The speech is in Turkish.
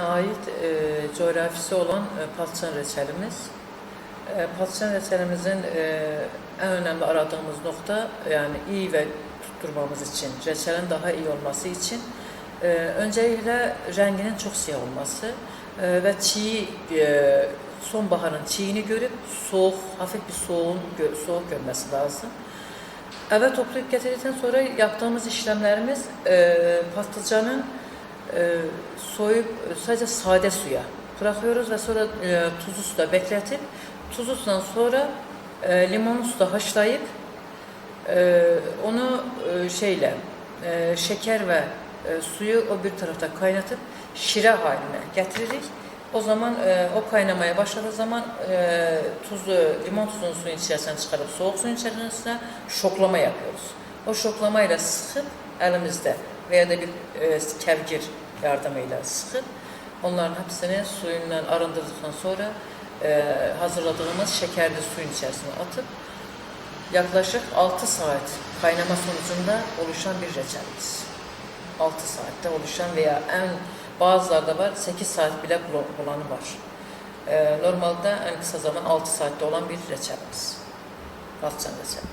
ait e, coğrafisi olan e, patlıcan reçelimiz. E, patlıcan reçelimizin e, en önemli aradığımız nokta yani iyi ve tutturmamız için, reçelin daha iyi olması için e, öncelikle renginin çok siyah olması e, ve çiğ e, sonbaharın çiğini görüp soğuk, hafif bir soğuğun gö- soğuk görmesi lazım. Eve toplayıp getirdikten sonra yaptığımız işlemlerimiz e, patlıcanın e, soyup sadece sade suya bırakıyoruz ve sonra e, tuzlu suda bekletip tuzlu sudan sonra e, limonlu suda haşlayıp e, onu e, şeyle e, şeker ve e, suyu o bir tarafta kaynatıp şire haline getiririk. O zaman e, o kaynamaya başladığı zaman e, tuzlu, limon tuzunu suyun içerisinden çıkarıp soğuk suyun içerisine şoklama yapıyoruz. O şoklamayla sıkıp elimizde veya da bir e, kevgir yardımıyla sıkıp onların hepsini suyundan arındırdıktan sonra e, hazırladığımız şekerli suyun içerisine atıp yaklaşık 6 saat kaynama sonucunda oluşan bir reçelimiz. 6 saatte oluşan veya en bazılarda var 8 saat bile bul- bulanı var. Ee, normalde en kısa zaman 6 saatte olan bir reçelimiz. Patlıcan reçelimiz.